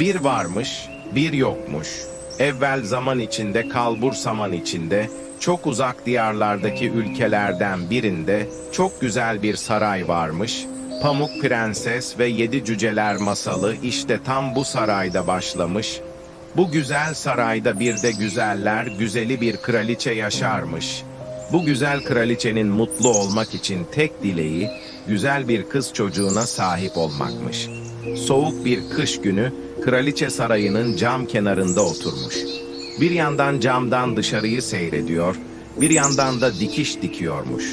Bir varmış, bir yokmuş. Evvel zaman içinde, kalbur zaman içinde, çok uzak diyarlardaki ülkelerden birinde çok güzel bir saray varmış. Pamuk Prenses ve Yedi Cüceler masalı işte tam bu sarayda başlamış. Bu güzel sarayda bir de güzeller, güzeli bir kraliçe yaşarmış. Bu güzel kraliçenin mutlu olmak için tek dileği, güzel bir kız çocuğuna sahip olmakmış. Soğuk bir kış günü, kraliçe sarayının cam kenarında oturmuş. Bir yandan camdan dışarıyı seyrediyor, bir yandan da dikiş dikiyormuş.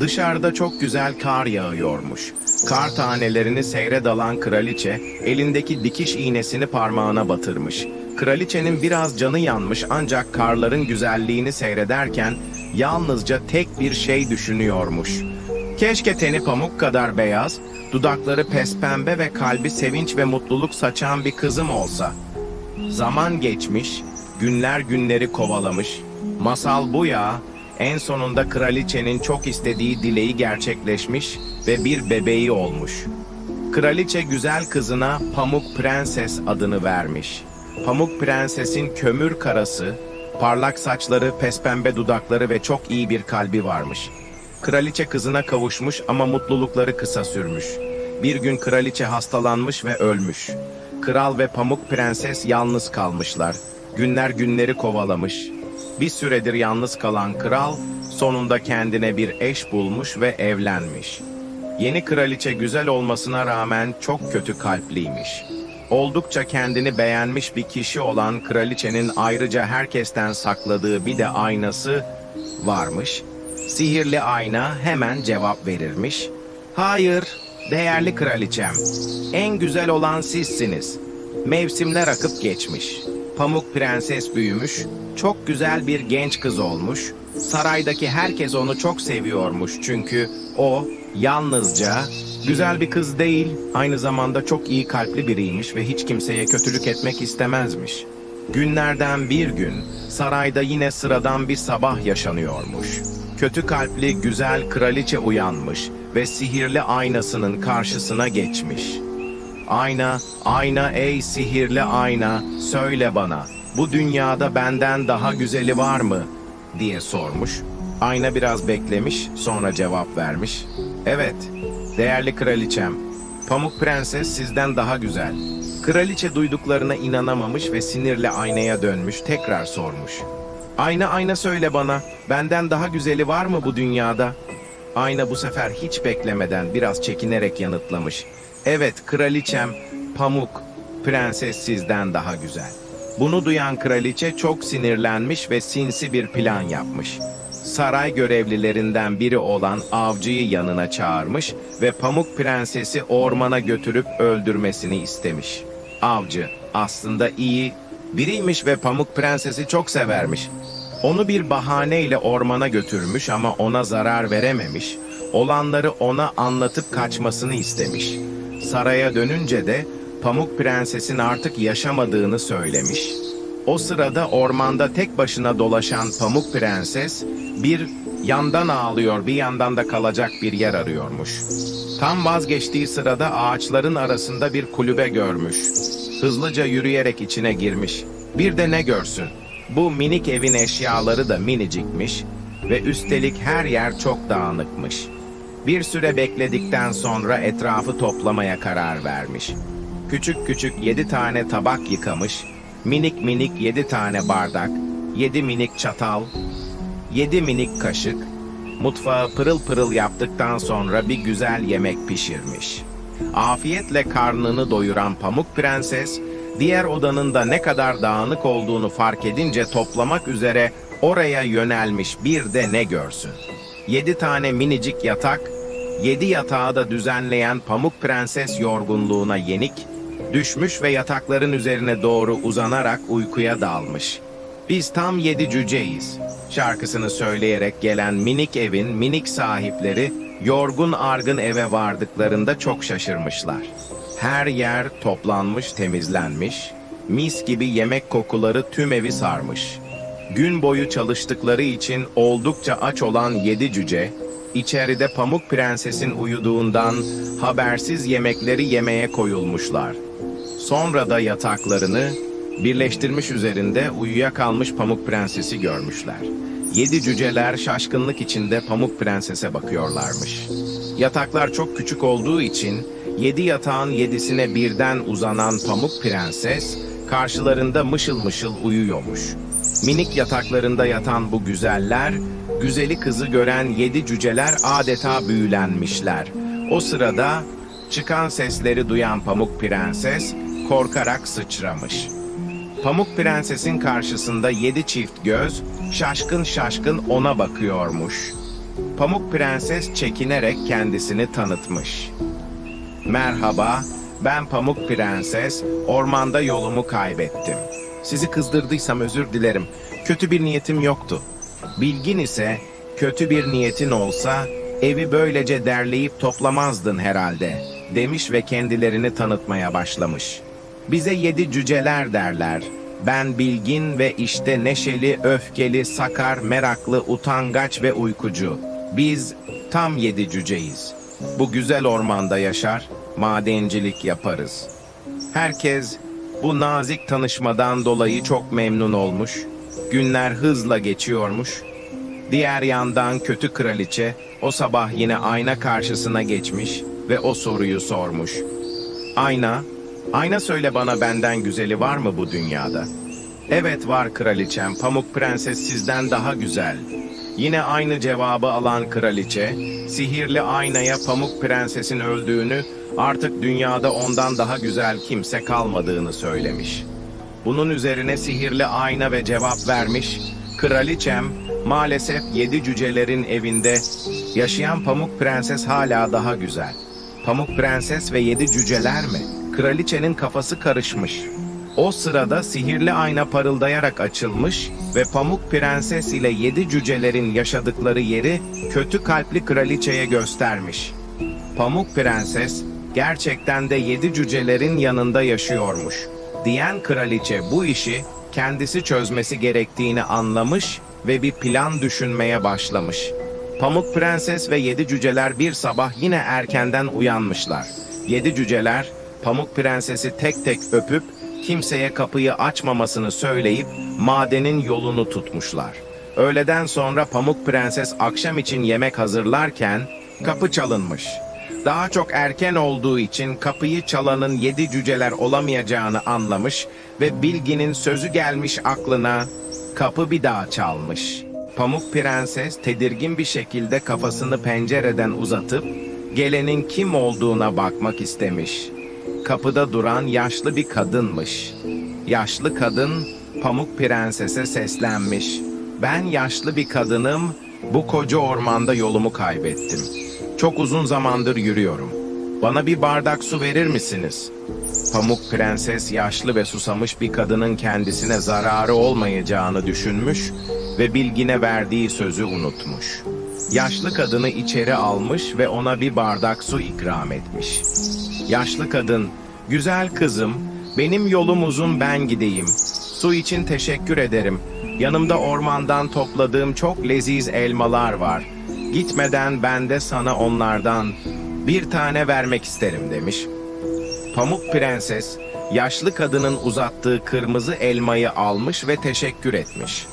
Dışarıda çok güzel kar yağıyormuş. Kar tanelerini seyre dalan kraliçe, elindeki dikiş iğnesini parmağına batırmış. Kraliçenin biraz canı yanmış ancak karların güzelliğini seyrederken yalnızca tek bir şey düşünüyormuş. Keşke teni pamuk kadar beyaz, dudakları pespembe ve kalbi sevinç ve mutluluk saçan bir kızım olsa. Zaman geçmiş, günler günleri kovalamış. Masal bu ya, en sonunda kraliçenin çok istediği dileği gerçekleşmiş ve bir bebeği olmuş. Kraliçe güzel kızına Pamuk Prenses adını vermiş. Pamuk Prenses'in kömür karası, parlak saçları, pespembe dudakları ve çok iyi bir kalbi varmış. Kraliçe kızına kavuşmuş ama mutlulukları kısa sürmüş. Bir gün kraliçe hastalanmış ve ölmüş. Kral ve Pamuk Prenses yalnız kalmışlar. Günler günleri kovalamış. Bir süredir yalnız kalan kral sonunda kendine bir eş bulmuş ve evlenmiş. Yeni kraliçe güzel olmasına rağmen çok kötü kalpliymiş. Oldukça kendini beğenmiş bir kişi olan kraliçenin ayrıca herkesten sakladığı bir de aynası varmış. Sihirli ayna hemen cevap verirmiş. Hayır, değerli kraliçem. En güzel olan sizsiniz. Mevsimler akıp geçmiş. Pamuk prenses büyümüş, çok güzel bir genç kız olmuş. Saraydaki herkes onu çok seviyormuş çünkü o yalnızca güzel bir kız değil, aynı zamanda çok iyi kalpli biriymiş ve hiç kimseye kötülük etmek istemezmiş. Günlerden bir gün sarayda yine sıradan bir sabah yaşanıyormuş. Kötü kalpli güzel kraliçe uyanmış ve sihirli aynasının karşısına geçmiş. Ayna, ayna ey sihirli ayna, söyle bana, bu dünyada benden daha güzeli var mı? diye sormuş. Ayna biraz beklemiş, sonra cevap vermiş. Evet, değerli kraliçem, Pamuk Prenses sizden daha güzel. Kraliçe duyduklarına inanamamış ve sinirle aynaya dönmüş, tekrar sormuş. Ayna ayna söyle bana, benden daha güzeli var mı bu dünyada? Ayna bu sefer hiç beklemeden biraz çekinerek yanıtlamış. Evet kraliçem, Pamuk, prenses sizden daha güzel. Bunu duyan kraliçe çok sinirlenmiş ve sinsi bir plan yapmış. Saray görevlilerinden biri olan avcıyı yanına çağırmış ve Pamuk Prensesi ormana götürüp öldürmesini istemiş. Avcı aslında iyi biriymiş ve Pamuk Prensesi çok severmiş. Onu bir bahaneyle ormana götürmüş ama ona zarar verememiş. Olanları ona anlatıp kaçmasını istemiş. Saraya dönünce de Pamuk Prenses'in artık yaşamadığını söylemiş. O sırada ormanda tek başına dolaşan Pamuk Prenses bir yandan ağlıyor bir yandan da kalacak bir yer arıyormuş. Tam vazgeçtiği sırada ağaçların arasında bir kulübe görmüş. Hızlıca yürüyerek içine girmiş. Bir de ne görsün? Bu minik evin eşyaları da minicikmiş ve üstelik her yer çok dağınıkmış. Bir süre bekledikten sonra etrafı toplamaya karar vermiş. Küçük küçük yedi tane tabak yıkamış, minik minik yedi tane bardak, yedi minik çatal, yedi minik kaşık, mutfağı pırıl pırıl yaptıktan sonra bir güzel yemek pişirmiş. Afiyetle karnını doyuran Pamuk Prenses, diğer odanın da ne kadar dağınık olduğunu fark edince toplamak üzere oraya yönelmiş bir de ne görsün. Yedi tane minicik yatak, yedi yatağı da düzenleyen Pamuk Prenses yorgunluğuna yenik, düşmüş ve yatakların üzerine doğru uzanarak uykuya dalmış. Biz tam yedi cüceyiz. Şarkısını söyleyerek gelen minik evin minik sahipleri yorgun argın eve vardıklarında çok şaşırmışlar. Her yer toplanmış, temizlenmiş, mis gibi yemek kokuları tüm evi sarmış. Gün boyu çalıştıkları için oldukça aç olan yedi cüce, içeride Pamuk Prenses'in uyuduğundan habersiz yemekleri yemeye koyulmuşlar. Sonra da yataklarını birleştirmiş üzerinde uyuyakalmış Pamuk Prenses'i görmüşler. Yedi cüceler şaşkınlık içinde Pamuk Prenses'e bakıyorlarmış. Yataklar çok küçük olduğu için yedi yatağın yedisine birden uzanan Pamuk Prenses karşılarında mışıl mışıl uyuyormuş. Minik yataklarında yatan bu güzeller, güzeli kızı gören yedi cüceler adeta büyülenmişler. O sırada çıkan sesleri duyan Pamuk Prenses korkarak sıçramış. Pamuk Prenses'in karşısında yedi çift göz şaşkın şaşkın ona bakıyormuş. Pamuk Prenses çekinerek kendisini tanıtmış. Merhaba, ben Pamuk Prenses, ormanda yolumu kaybettim. Sizi kızdırdıysam özür dilerim. Kötü bir niyetim yoktu. Bilgin ise, kötü bir niyetin olsa, evi böylece derleyip toplamazdın herhalde, demiş ve kendilerini tanıtmaya başlamış. Bize yedi cüceler derler. Ben bilgin ve işte neşeli, öfkeli, sakar, meraklı, utangaç ve uykucu. Biz tam yedi cüceyiz. Bu güzel ormanda yaşar, madencilik yaparız. Herkes bu nazik tanışmadan dolayı çok memnun olmuş. Günler hızla geçiyormuş. Diğer yandan kötü kraliçe o sabah yine ayna karşısına geçmiş ve o soruyu sormuş. Ayna, ayna söyle bana benden güzeli var mı bu dünyada? Evet var kraliçem, Pamuk Prenses sizden daha güzel. Yine aynı cevabı alan kraliçe, sihirli aynaya Pamuk Prenses'in öldüğünü, artık dünyada ondan daha güzel kimse kalmadığını söylemiş. Bunun üzerine sihirli ayna ve cevap vermiş, kraliçem maalesef yedi cücelerin evinde yaşayan Pamuk Prenses hala daha güzel. Pamuk Prenses ve yedi cüceler mi? Kraliçenin kafası karışmış. O sırada sihirli ayna parıldayarak açılmış ve Pamuk Prenses ile yedi cücelerin yaşadıkları yeri kötü kalpli kraliçeye göstermiş. Pamuk Prenses gerçekten de yedi cücelerin yanında yaşıyormuş. Diyen kraliçe bu işi kendisi çözmesi gerektiğini anlamış ve bir plan düşünmeye başlamış. Pamuk Prenses ve yedi cüceler bir sabah yine erkenden uyanmışlar. Yedi cüceler Pamuk Prenses'i tek tek öpüp kimseye kapıyı açmamasını söyleyip madenin yolunu tutmuşlar. Öğleden sonra Pamuk Prenses akşam için yemek hazırlarken kapı çalınmış. Daha çok erken olduğu için kapıyı çalanın yedi cüceler olamayacağını anlamış ve Bilgi'nin sözü gelmiş aklına kapı bir daha çalmış. Pamuk Prenses tedirgin bir şekilde kafasını pencereden uzatıp gelenin kim olduğuna bakmak istemiş. Kapıda duran yaşlı bir kadınmış. Yaşlı kadın Pamuk Prenses'e seslenmiş. Ben yaşlı bir kadınım, bu koca ormanda yolumu kaybettim. Çok uzun zamandır yürüyorum. Bana bir bardak su verir misiniz? Pamuk Prenses yaşlı ve susamış bir kadının kendisine zararı olmayacağını düşünmüş ve bilgine verdiği sözü unutmuş. Yaşlı kadını içeri almış ve ona bir bardak su ikram etmiş. Yaşlı kadın, güzel kızım, benim yolum uzun ben gideyim. Su için teşekkür ederim. Yanımda ormandan topladığım çok leziz elmalar var. Gitmeden ben de sana onlardan bir tane vermek isterim demiş. Pamuk Prenses, yaşlı kadının uzattığı kırmızı elmayı almış ve teşekkür etmiş.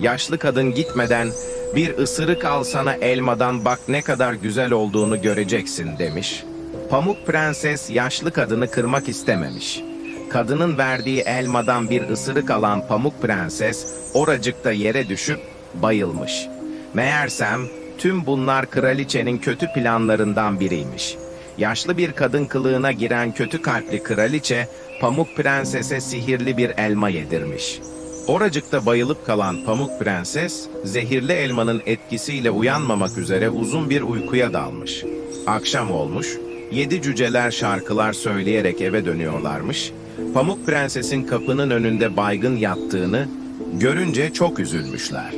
Yaşlı kadın gitmeden bir ısırık al sana elmadan bak ne kadar güzel olduğunu göreceksin demiş. Pamuk Prenses yaşlı kadını kırmak istememiş. Kadının verdiği elmadan bir ısırık alan Pamuk Prenses oracıkta yere düşüp bayılmış. Meğersem tüm bunlar kraliçenin kötü planlarından biriymiş. Yaşlı bir kadın kılığına giren kötü kalpli kraliçe Pamuk Prenses'e sihirli bir elma yedirmiş. Oracıkta bayılıp kalan Pamuk Prenses, zehirli elmanın etkisiyle uyanmamak üzere uzun bir uykuya dalmış. Akşam olmuş, yedi cüceler şarkılar söyleyerek eve dönüyorlarmış. Pamuk Prenses'in kapının önünde baygın yattığını görünce çok üzülmüşler.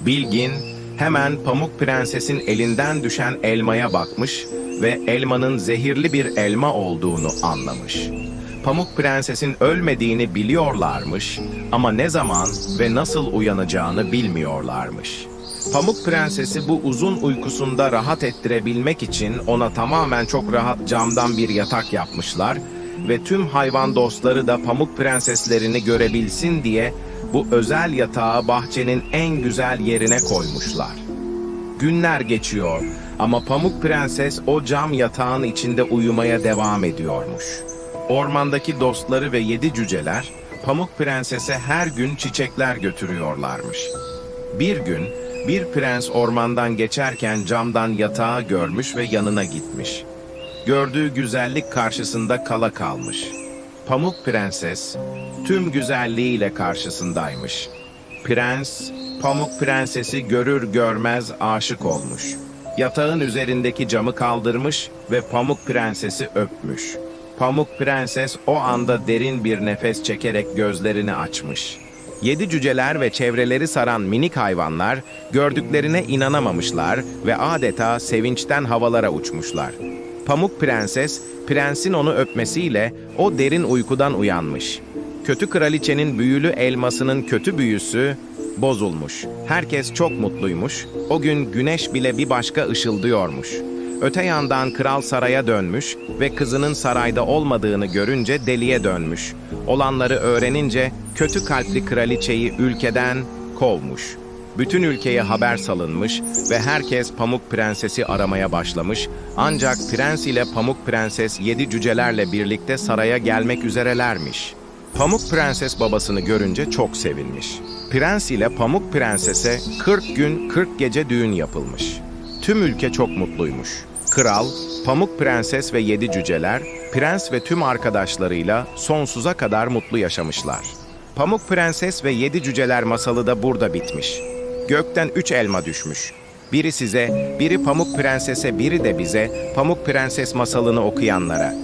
Bilgin hemen Pamuk Prenses'in elinden düşen elmaya bakmış ve elmanın zehirli bir elma olduğunu anlamış. Pamuk Prenses'in ölmediğini biliyorlarmış ama ne zaman ve nasıl uyanacağını bilmiyorlarmış. Pamuk Prenses'i bu uzun uykusunda rahat ettirebilmek için ona tamamen çok rahat camdan bir yatak yapmışlar ve tüm hayvan dostları da pamuk prenseslerini görebilsin diye bu özel yatağı bahçenin en güzel yerine koymuşlar. Günler geçiyor ama Pamuk Prenses o cam yatağın içinde uyumaya devam ediyormuş. Ormandaki dostları ve yedi cüceler Pamuk Prenses'e her gün çiçekler götürüyorlarmış. Bir gün bir prens ormandan geçerken camdan yatağı görmüş ve yanına gitmiş. Gördüğü güzellik karşısında kala kalmış. Pamuk Prenses tüm güzelliğiyle karşısındaymış. Prens, Pamuk Prensesi görür görmez aşık olmuş. Yatağın üzerindeki camı kaldırmış ve Pamuk Prensesi öpmüş. Pamuk Prenses o anda derin bir nefes çekerek gözlerini açmış. Yedi cüceler ve çevreleri saran minik hayvanlar gördüklerine inanamamışlar ve adeta sevinçten havalara uçmuşlar. Pamuk Prenses, prensin onu öpmesiyle o derin uykudan uyanmış. Kötü kraliçenin büyülü elmasının kötü büyüsü bozulmuş. Herkes çok mutluymuş. O gün güneş bile bir başka ışıldıyormuş. Öte yandan kral saraya dönmüş ve kızının sarayda olmadığını görünce deliye dönmüş. Olanları öğrenince kötü kalpli kraliçeyi ülkeden kovmuş. Bütün ülkeye haber salınmış ve herkes Pamuk Prenses'i aramaya başlamış. Ancak prens ile Pamuk Prenses yedi cücelerle birlikte saraya gelmek üzerelermiş. Pamuk Prenses babasını görünce çok sevinmiş. Prens ile Pamuk Prenses'e 40 gün 40 gece düğün yapılmış. Tüm ülke çok mutluymuş. Kral, Pamuk Prenses ve yedi cüceler, prens ve tüm arkadaşlarıyla sonsuza kadar mutlu yaşamışlar. Pamuk Prenses ve yedi cüceler masalı da burada bitmiş. Gökten üç elma düşmüş. Biri size, biri Pamuk Prenses'e, biri de bize Pamuk Prenses masalını okuyanlara.